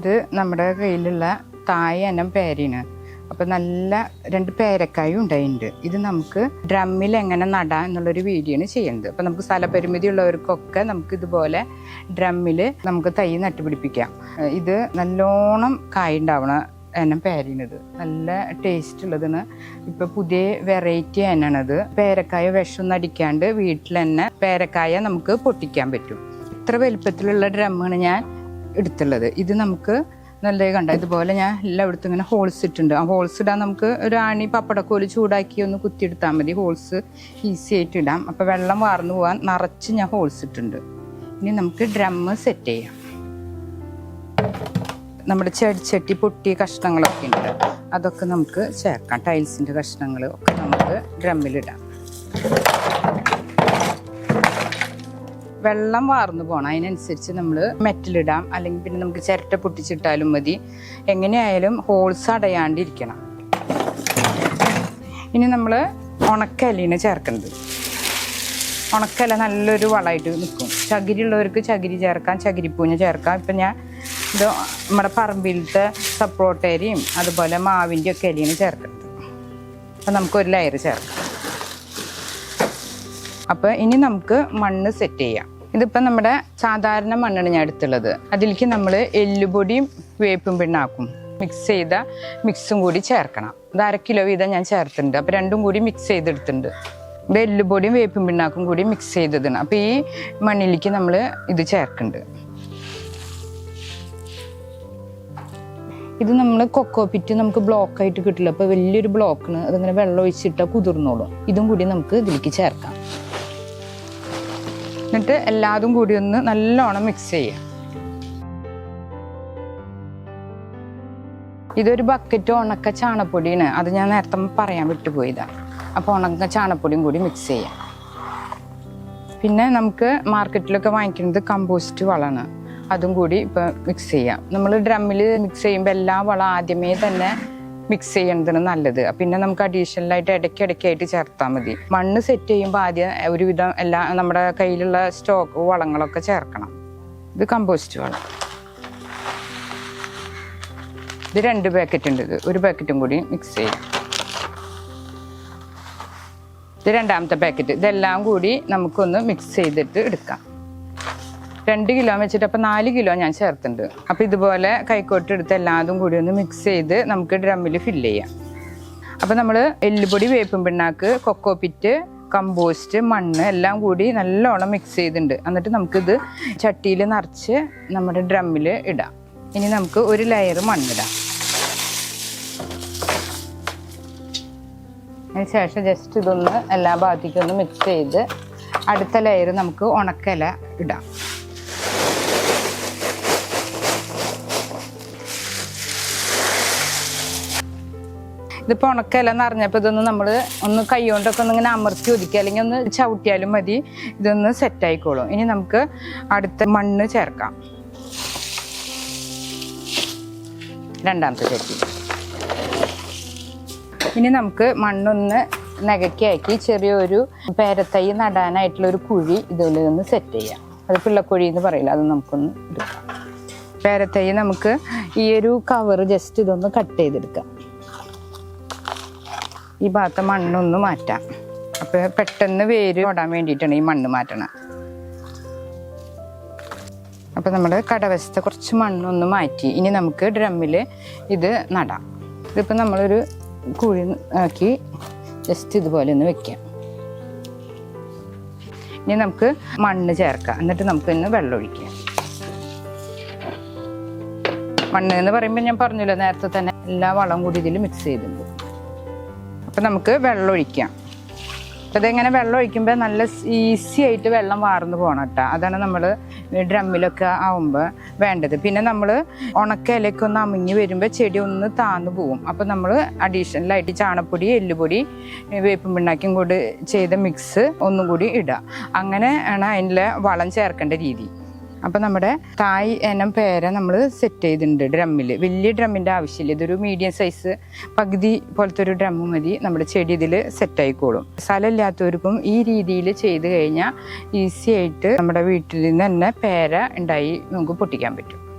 ഇത് നമ്മുടെ കയ്യിലുള്ള തായ അനം പേരയാണ് അപ്പം നല്ല രണ്ട് പേരക്കായും ഉണ്ടായിട്ടുണ്ട്. ഇത് നമുക്ക് ഡ്രമ്മിൽ എങ്ങനെ നടാം എന്നുള്ളൊരു വീഡിയോ ആണ് ചെയ്യുന്നത്. അപ്പം നമുക്ക് സ്ഥലപരിമിതി ഉള്ളവർക്കൊക്കെ നമുക്ക് ഇതുപോലെ ഡ്രമ്മിൽ നമുക്ക് തൈ നട്ടുപിടിപ്പിക്കാം. ഇത് നല്ലോണം കായ ഉണ്ടാവണ എനം പേരിനത് നല്ല ടേസ്റ്റ് ഉള്ളതാണ് ഇപ്പൊ പുതിയ വെറൈറ്റി എന്നാണത് പേരക്കായ വിഷമൊന്നും അടിക്കാണ്ട് വീട്ടിൽ തന്നെ പേരക്കായ നമുക്ക് പൊട്ടിക്കാൻ പറ്റും. ഇത്ര വലുപ്പത്തിലുള്ള ഡ്രമ്മാണ് ഞാൻ എടുത്തുള്ളത്. ഇത് നമുക്ക് നല്ല കണ്ട? ഇതുപോലെ ഞാൻ എല്ലാം എല്ലായിടത്തും ഇങ്ങനെ ഹോൾസ് ഇട്ടുണ്ട് ആ ഹോൾസ് ഇടാൻ നമുക്ക് ഒരു ആണി പപ്പടക്കോൽ ചൂടാക്കി ഒന്ന് കുത്തിയെടുത്താൽ മതി. ഹോൾസ് ഈസി ആയിട്ട് ഇടാം. അപ്പോൾ വെള്ളം വാർന്നു പോകാൻ നിറച്ച് ഞാൻ ഹോൾസ് ഇട്ടുണ്ട് ഇനി നമുക്ക് ഡ്രമ്മ് സെറ്റ് ചെയ്യാം. നമ്മുടെ ചെടിച്ചട്ടി പൊട്ടിയ കഷ്ണങ്ങളൊക്കെ ഉണ്ട്. അതൊക്കെ നമുക്ക് ചേർക്കാം. ടൈൽസിന്റെ കഷ്ണങ്ങൾ ഒക്കെ നമുക്ക് ഡ്രമ്മിലിടാം വെള്ളം വാർന്നു പോകണം അതിനനുസരിച്ച് നമ്മൾ മെറ്റലിടാം. അല്ലെങ്കിൽ പിന്നെ നമുക്ക് ചിരട്ട പൊട്ടിച്ചിട്ടാലും മതി. എങ്ങനെയായാലും ഹോൾസ് അടയാണ്ടിരിക്കണം. ഇനി നമ്മൾ ഉണക്കലിന് ചേർക്കുന്നത്. ഉണക്കല നല്ലൊരു വളമായിട്ട് നിൽക്കും ചകിരി ഉള്ളവർക്ക് ചകിരി ചേർക്കാം ചകിരിപ്പൂഞ്ഞ ചേർക്കാം. ഇപ്പം ഞാൻ ഇത് നമ്മുടെ പറമ്പിലത്തെ സപ്പോർട്ടേരിയും അതുപോലെ മാവിന്റെ ഒക്കെ ഇലയാണ് ചേർക്കുന്നത്. അപ്പം നമുക്കൊരു ലെയർ ചേർക്കാം. അപ്പോൾ ഇനി നമുക്ക് മണ്ണ് സെറ്റ് ചെയ്യാം. ഇതിപ്പോൾ നമ്മുടെ സാധാരണ മണ്ണാണ് ഞാൻ എടുത്തുള്ളത്. അതിലേക്ക് നമ്മൾ എല്ലുപൊടിയും വേപ്പും പിണ്ണാക്കും. മിക്സ് ചെയ്ത മിക്സും കൂടി ചേർക്കണം. ഇത് അര കിലോ വീതം ഞാൻ ചേർത്തിട്ടുണ്ട്. അപ്പോൾ രണ്ടും കൂടി മിക്സ് ചെയ്തെടുത്തിട്ടുണ്ട്. ഇത് എല്ലുപൊടിയും വേപ്പും പിണ്ണാക്കും കൂടി മിക്സ് ചെയ്തതാണ്. അപ്പോൾ ഈ മണ്ണിലേക്ക് നമ്മൾ ഇത് ചേർക്കുന്നുണ്ട്. ഇത് നമ്മൾ കൊക്കോ പിറ്റ് നമുക്ക് ബ്ലോക്ക് ആയിട്ട് കിട്ടില്ല. അപ്പോൾ വലിയൊരു ബ്ലോക്കിന് അതിങ്ങനെ വെള്ളം ഒഴിച്ചിട്ടാൽ കുതിർന്നോളും. ഇതും കൂടി നമുക്ക് ഇതിലേക്ക് ചേർക്കാം. എന്നിട്ട് എല്ലാതും കൂടി ഒന്ന് നല്ലോണം മിക്സ് ചെയ്യുക. ഇതൊരു ബക്കറ്റ് ഉണക്ക ചാണപ്പൊടിയാണ്. അത് ഞാൻ നേരത്തെ പറയാൻ വിട്ടുപോയതാണ് അപ്പോൾ ഉണക്ക ചാണപ്പൊടിയും കൂടി മിക്സ് ചെയ്യാം. പിന്നെ നമുക്ക് മാർക്കറ്റിലൊക്കെ വാങ്ങിക്കുന്നത് കമ്പോസ്റ്റ് വളമാണ്. അതും കൂടി ഇപ്പം മിക്സ് ചെയ്യാം. നമ്മൾ ഡ്രമ്മിൽ മിക്സ് ചെയ്യുമ്പോൾ എല്ലാ വളം ആദ്യമേ തന്നെ മിക്സ് ചെയ്യുന്നതാണ് നല്ലത്. പിന്നെ നമുക്ക് അഡീഷണൽ ആയിട്ട് ഇടയ്ക്ക് ഇടയ്ക്കായിട്ട് ചേർത്താൽ മതി. മണ്ണ് സെറ്റ് ചെയ്യുമ്പോൾ ആദ്യം ഒരുവിധം എല്ലാ നമ്മുടെ കയ്യിലുള്ള സ്റ്റോക്ക് വളങ്ങളൊക്കെ ചേർക്കണം. ഇത് കമ്പോസ്റ്റ് വളം. ഇത് രണ്ട് പാക്കറ്റ് ഉണ്ട് ഇത്. ഒരു പാക്കറ്റും കൂടി മിക്സ് ചെയ്യാം. ഇത് രണ്ടാമത്തെ പാക്കറ്റ് ഇതെല്ലാം കൂടി നമുക്കൊന്ന് മിക്സ് ചെയ്തിട്ട് എടുക്കാം. രണ്ട് കിലോ വെച്ചിട്ട് അപ്പം നാല് കിലോ ഞാൻ ചേർത്തിട്ടുണ്ട്. അപ്പം ഇതുപോലെ കൈക്കോട്ട് എടുത്ത് എല്ലാതും കൂടി ഒന്ന് മിക്സ് ചെയ്ത് നമുക്ക് ഡ്രമ്മിൽ ഫില്ല് ചെയ്യാം. അപ്പം നമ്മൾ എല്ലുപൊടി വേപ്പും പിണ്ണാക്ക് കൊക്കോ പിറ്റ് കമ്പോസ്റ്റ് മണ്ണ് എല്ലാം കൂടി നല്ലോണം മിക്സ് ചെയ്തിട്ടുണ്ട്. എന്നിട്ട് നമുക്കിത് ചട്ടിയിൽ നിറച്ച് നമ്മുടെ ഡ്രമ്മിൽ ഇടാം. ഇനി നമുക്ക് ഒരു ലെയർ മണ്ണിടാം. അതിന് ശേഷം ജസ്റ്റ് ഇതൊന്ന് എല്ലാ ഭാഗത്തേക്കും ഒന്ന് മിക്സ് ചെയ്ത് അടുത്ത ലെയർ നമുക്ക് ഉണക്കല ഇടാം. ഇതിപ്പോൾ ഉണക്കല എന്ന് അറിഞ്ഞപ്പോൾ ഇതൊന്ന് നമ്മൾ ഒന്ന് കൈ കൊണ്ടൊക്കെ ഒന്ന് ഇങ്ങനെ അമർത്തി ഒതുക്കുക അല്ലെങ്കിൽ ഒന്ന് ചവിട്ടിയാലും മതി. ഇതൊന്ന് സെറ്റ് ആയിക്കോളും. ഇനി നമുക്ക് അടുത്ത മണ്ണ് ചേർക്കാം. രണ്ടാമത്തെ ചട്ടി ഇനി നമുക്ക് മണ്ണൊന്ന് നകയ്ക്കാക്കി ചെറിയൊരു പേരത്തൈ നടാനായിട്ടുള്ള ഒരു കുഴി ഇതിൽ ഒന്ന് സെറ്റ് ചെയ്യാം. അത് പിള്ളക്കുഴി എന്ന് പറയില്ല അത് നമുക്കൊന്ന് എടുക്കാം. പേരത്തൈ നമുക്ക് ഈ ഒരു കവർ ജസ്റ്റ് ഇതൊന്ന് കട്ട് ചെയ്തെടുക്കാം. ഈ ഭാഗത്തെ മണ്ണൊന്ന് മാറ്റാം. അപ്പോൾ പെട്ടെന്ന് വേര് ഓടാൻ വേണ്ടിയിട്ടാണ് ഈ മണ്ണ് മാറ്റണം. അപ്പോൾ നമ്മൾ കടവശത്തെ കുറച്ച് മണ്ണൊന്ന് മാറ്റി. ഇനി നമുക്ക് ഡ്രമ്മിൽ ഇത് നടാം. ഇതിപ്പോൾ നമ്മളൊരു കുഴി ആക്കി ജസ്റ്റ് ഇതുപോലെ ഒന്ന് വെക്കാം. ഇനി നമുക്ക് മണ്ണ് ചേർക്കാം. എന്നിട്ട് നമുക്ക് ഇന്ന് വെള്ളം ഒഴിക്കാം. മണ്ണ് എന്ന് പറയുമ്പോൾ ഞാൻ പറഞ്ഞല്ലോ നേരത്തെ തന്നെ എല്ലാ വളം കൂടി ഇതിൽ മിക്സ് ചെയ്തിട്ടുണ്ട്. അപ്പം നമുക്ക് വെള്ളം ഒഴിക്കാം. ഇതെങ്ങനെ വെള്ളം ഒഴിക്കുമ്പോൾ നല്ല ഈസി ആയിട്ട് വെള്ളം വാർന്നു പോകണം കേട്ടോ അതാണ് നമ്മൾ ഡ്രമ്മിലൊക്കെ ആവുമ്പോൾ വേണ്ടത്. പിന്നെ നമ്മൾ ഉണക്ക ഇലയൊക്കെ ഒന്ന് അമിഞ്ഞ് വരുമ്പോൾ ചെടി ഒന്ന് താന്നു പോവും. അപ്പോൾ നമ്മൾ അഡീഷണലായിട്ട് ചാണപ്പൊടി എല്ലുപൊടി വേപ്പും പിണ്ണാക്കും കൂടി ചെയ്ത മിക്സ് ഒന്നും കൂടി ഇടുക അങ്ങനെ ആണ് അതിന്റെ വളം ചേർക്കേണ്ട രീതി. അപ്പം നമ്മുടെ തായ് എനം പേര നമ്മൾ സെറ്റ് ചെയ്തിട്ടുണ്ട് ഡ്രമ്മിൽ വലിയ ഡ്രമ്മിന്റെ ആവശ്യമില്ല. ഇതൊരു മീഡിയം സൈസ് പകുതി പോലത്തെ ഒരു ഡ്രമ്മ് മതി. നമ്മുടെ ചെടി ഇതിൽ സെറ്റ് ആയിക്കോളും. സ്ഥലമില്ലാത്തവർക്കും ഈ രീതിയിൽ ചെയ്ത് കഴിഞ്ഞാൽ ഈസി ആയിട്ട് നമ്മുടെ വീട്ടിൽ നിന്ന് തന്നെ പേര ഉണ്ടായി നമുക്ക് പൊട്ടിക്കാൻ പറ്റും.